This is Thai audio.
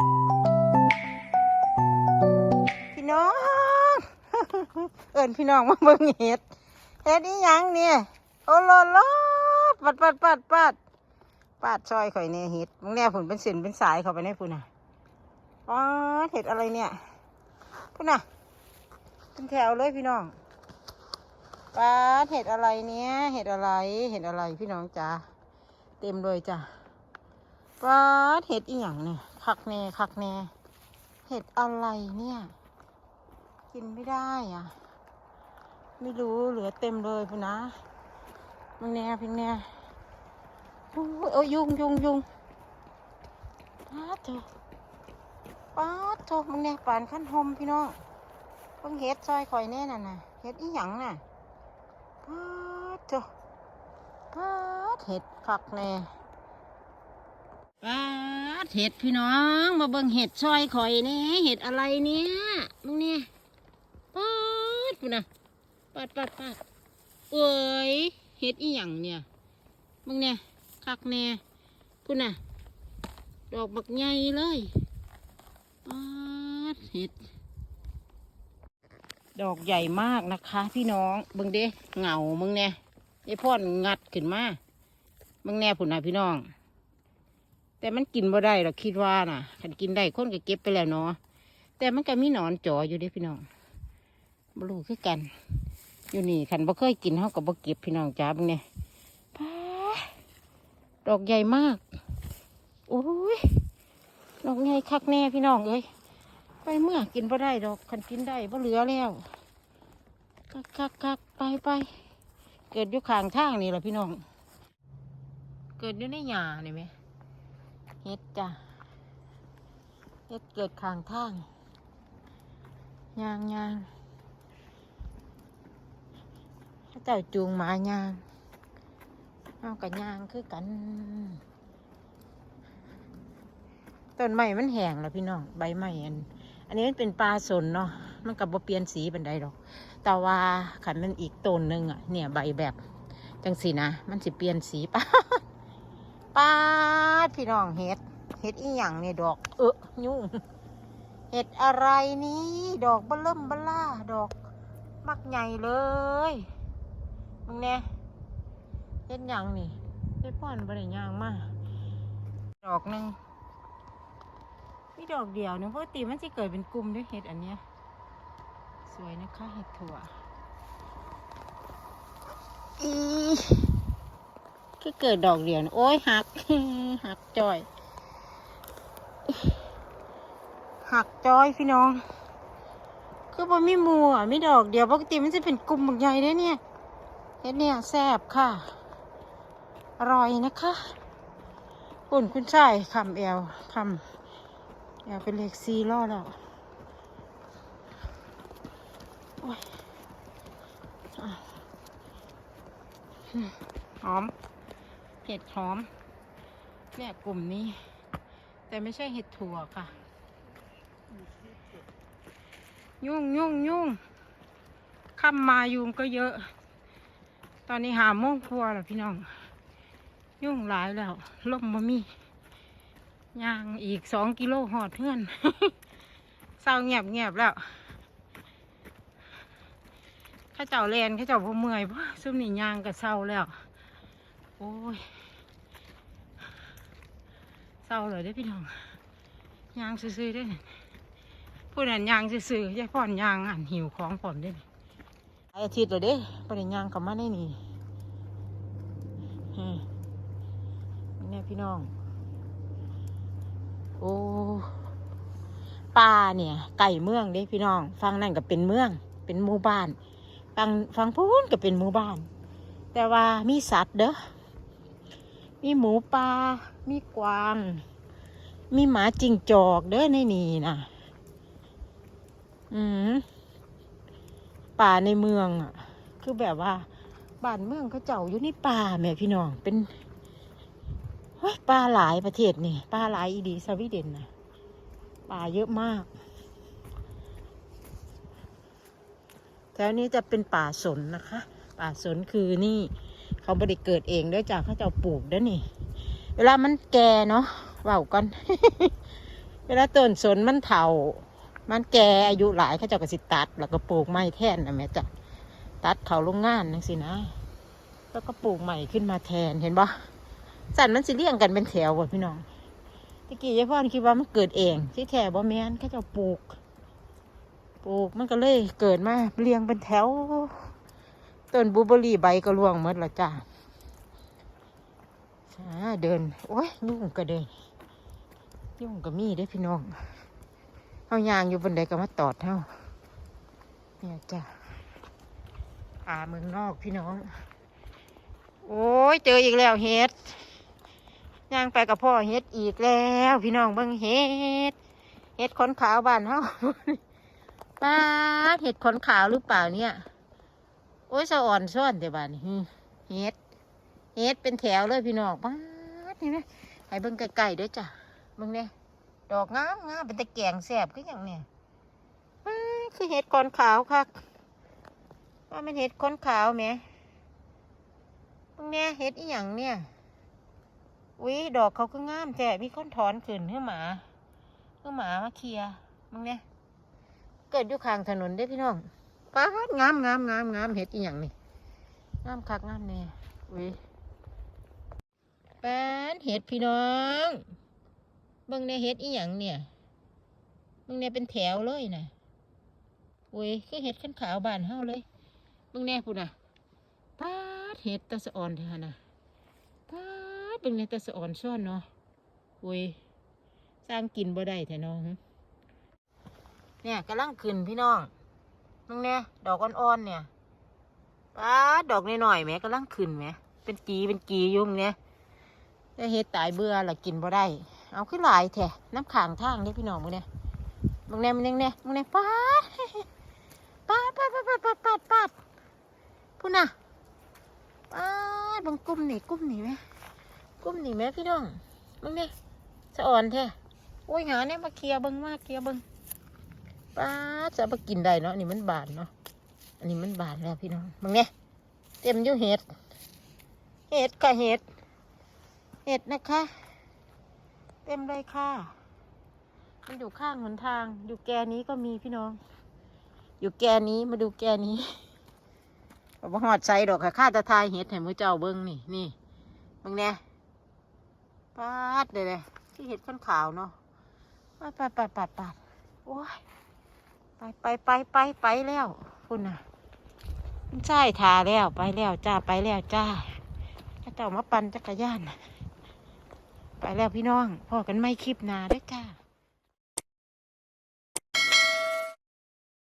พี่น้อง เอิญพี่น้องมาเบิ่งเห็ดเห็ดนี่ยังเนี่ยโอ้โลโลปัดปัดปัดปัดปัดซอยข่อยเนี่ยเห็ดมึงแน่ผลเป็นเส้นเป็นสายเข้าไปในพุ่นน่ะอ๋อเห็ดอะไรเนี่ยพุ่นน่ะเป็นแถวเลยพี่น้องป้าดเห็ดอะไรเนี่ยเห็ดอะไรเห็ดอะไรพี่น้องจ้าเต็มเลยจ้ะป้าดเห็ดอีหยังเนี่ย คักแน่คักแน่เห็ดอะไรเนี่ย กินไม่ได้อะ ไม่รู้เหลือเต็มเลยพุ่นะมึงแน่พี่แน่โอ้ยเอ้ยยุงยุงยุงป้าดเถอะป้าดเถอะมึงแน่ป่านขั้นหอมพี่น้องเพิ่งเฮ็ดซอยคอยแน่น่ะนะเฮ็ดอีหยังน่ะป้าดเถอะป้าดเฮ็ดคักแน่ ป้าดเห็ดพี่น้อง มาเบิ่งเห็ดซอยข่อยนี่เห็ดอะไรเนี่ยมึงเนี่ยปัดพุ่นะปัดปัดปัดเอ้ยเฮ็ดอีหยังเนี่ยมึงเนี่ยคักแน่พุ่นะดอกบักใหญ่เลยปัดเห็ด ดอกใหญ่มากนะคะ พี่น้องเบิ่งเด้เหงามึงเนี่ยไอพ่อนงัดขึ้นมามึงแน่พุ่นนะพี่น้อง แต่มันกินบ่ได้หรอกคิดว่าน่ะคันกินได้คนก็เก็บไปแล้วเนาะแต่มันก็มีหนอนจ่ออยู่ด้พี่น้องบลูคือกัน อยู่นี่ขันบ่เคยกินเขากับบ่เก็บพี่น้องจ้าบังเนี่ยดอกใหญ่มากโอ้ยดอกใหญ่คักแน่พี่น้องเอ้ยไปเมื่อกินบ่ได้ดอกขันกินได้บ่เหลือแล้วคักคักคักไปไปเกิดอยู่ข้างทางนี่แหละพี่น้อง เกิดอยู่ในหญ้านี่ไหม เฮ็ดจ้ะเฮ็ดเกิดข้างทางยางยางเขาเจ้าจูงมายางเอากับยางคือกัน ต้นไม้มันแห้งแล้วพี่น้องใบไม้อัน อันนี้มันเป็นปลาสนเนาะมันกับบ่เปลี่ยนสีเป็นใดดอก แต่ว่าขันมันอีกต้นหนึ่งอะเนี่ยใบแบบจังสีนะ มันสิเปลี่ยนสีป้าป้า ดพี่น้องเห็ด เห็ดอีหยังเนี่ยดอก เออยุ่งเห็ดอะไรนี่ดอกเบลเริ่มเบล่าดอก มักใหญ่เลยมึงแน่เฮ็ดหยังนี่ได้พ่อนบริยางมาดอกหนึ่งมีดอกเดียวนึงปกติมันจะเกิดเป็นกลุ่มด้วยเห็ดอันเนี้ยสวยนะคะเห็ดถั่วอี ก็เกิดดอกเดียวนะโอ้ยหักหักจอย หักจอยพี่น้อง คือบ่มีมูอะมีดอกเดียวปกติมันจะเป็นกลุ่มบักใหญ่เด้เนี่ยเฮ็ดเนี่ยแซ่บค่ะ อร่อยนะคะอุ่นคุณชายคำแอลคำแอลเป็นเลขซีล่อแล้วโอ้ยอะหอม ห็ดหอม เนี่ยกลุ่มนี้ แต่ไม่ใช่เห็ดถั่วค่ะ ยุ่งยุ่งยุ่งค่ำมมายุงก็เยอะ ตอนนี้หาโมงครัวแล้วพี่น้อง ยุ่งหลายแล้วล่มมามีย่างอีกสองกิโลหอดเพื่อนเศร้าเงียบเงียบแล้วข้าเจ้าแลนข้าเจ้าพ่เมื่อยเพราะซุ่มนี่ย่างก็เศร้าแล้ว โอ้ย ศร้าเลยได้พี่น้องยางซื่อๆได้อผู้นั้นยางซื่อๆยายพ่อนยางอันหิวของผมได้อาทิตย์เลยเด้ปริญญางกลับมาได้นี่ฮะเนี่ยพี่น้อง โอ้ป่าเนี่ย ไก่เมืองเด้พี่น้อง ฟังนั่นก็เป็นเมือง เป็นหมู่บ้าน ฟังฟังพูนก็เป็นหมู่บ้าน แต่ว่ามีสัตว์เด้อมีหมูป่า มีกวาง มีหมาจิงจอกเด้อในนี่นะอืมป่าในเมืองอะ คือแบบว่าบ้านเมืองเขาเจ้าอยู่ในป่าแม่พี่น้องเป็นเฮ้ยป่าหลายประเทศนี่ป่าหลายอีดีสวีเดนนะป่าเยอะมากแถวนี้จะเป็นป่าสนนะคะ ป่าสนคือนี่ เขาบริเกิดเองด้วยจากเขาเจ้าปลูกเด้อนี่ วลามันแก่เนาะเว่ากันเวลาต้นสนมันเถามันแก่อายุหลายเขาเจ้าก็สิตัด แล้วก็ปลูกไม้แทนนะแม่จ้ะตัดเขาโรงงานนั่นสินะ แล้วก็ปลูกใหม่ขึ้นมาแทนเห็นปะสันมันสิเลี้ยงกันเป็นแถวบ่พี่น้องตะกี้ยายพ่อนคิดว่ามันเกิดเองที่แถวบ่แม่นเขาเจ้าปลูก ปลูกมันก็เลยเกิดมาเรียงเป็นแถวต้นบูเบอรี่ใบก็ร่วงหมดละจ้า เดิน โอ้ยยุ่งก็เดิน ยุ่งก็มีได้พี่น้องเอายางอยู่บนใดก็มาตอดเท่าเนี่ยจ้าป่าเมืองนอกพี่น้อง โอ้ยเจออีกแล้วเห็ดย่างไปกับพ่อเห็ดอีกแล้ว พี่น้องเบิ่งเห็ดเห็ดขนขาวบ้านเฮาป้าเห็ดขนขาวหรือเปล่าเนี่ย โอ้ยสะอ่อนซ่อนแต่บ้านเฮ็ด เฮ็ดเป็นแถวเลยพี่น้องป้าดนี่ไหมให้เบิ่งไกลๆด้วยจ้ะเบิ่งเนี่ยดอกงามงามเป็นตะแกงแสบก็อย่างเนี่ยคือเห็ดขนขาวค่ะว่ามันเห็ดขนขาวไหมเบิ่งเนี่ยเห็ดอีหยังเนี่ยอุ้ยดอกเขาก็งามแต่มีคนถอนขึ้นเพื่อหมาเพื่อหมามาเคลียร์เบิ่งเนี่ยเกิดอยู่ข้างถนนได้พี่น้องป้างามงามงามงามเห็ดอีหยังนี่งามคักงามแน่อุ้ย ปาดเห็ดพี่น้องเบิ่งในเห็ดอีหยังเนี่ยเบิ่งในเป็นแถวเลยนะอุ้ยคือเห็ดขั้นขาวบานเฮาเลยเบิ่งแน่พูดน่ะป้าดเห็ดตะสะอ่อนเถอะนะป้าดเบิ่งในตะสะอ่อนซ่อนเนาะอุ้ยสร้างกินบ่ได้แท้น้อง เนี่ยกำลังขึ้นพี่น้องมึงเนี่ยดอกอ่อนๆเนี่ยปาดดอกน้อยๆแหม่กำลังขึ้นแหม่เป็นกีเป็นกีอยุ่มึงเนี่ย แต่เฮ็ดตายเบื่อละกินบ่ได้ เอาขึ้นหลายแท้น้ำขางทางเนี่พี่น้องมึงเนี่ยมึงเนี่ยมึงเนี่ยมึงเนี่ยป้าดป้าดป้าดป้าดป้าดป้าดป้าดพูน่ะป้าดบังกุ้มหนีกุ้มหนีไหมกุ้มหนีไหมพี่น้องมึงเนี่ยสะอ่อนแท้โอ้ยหาเนี่ยมาเคลียร์บิ้งมาเคลียร์บิ้งป้าดจะมากินได้เนาะนี่มันบานเนาะอันนี้มันบานแล้วพี่น้องมึงเนี่ยเต็มอยู่เห็ดเห็ดค่ะเห็ด เห็ดนะคะ เต็มเลยค่ะ มันอยู่ข้างหนทาง อยู่แกนี้ก็มีพี่น้อง อยู่แกนี้มาดูแกนี้บ่หอดใส่ดอกค่ะข้าจะทายเห็ดให้มือเจ้าเบิ้งนี่นี่มึงเนี่ยปาดเลยเลยที่เห็ดข้นขาวเนาะปาดปาดปาดปาดปาดโอ้ยไปไปไปไปไปแล้วคุณน่ะใช่ทาแล้วไปแล้วจ้าไปแล้วจ้าเจ้ามาปั่นจักรยาน ไปแล้วพี่น้องพอกันไม่คลิปนาเด้อจ้า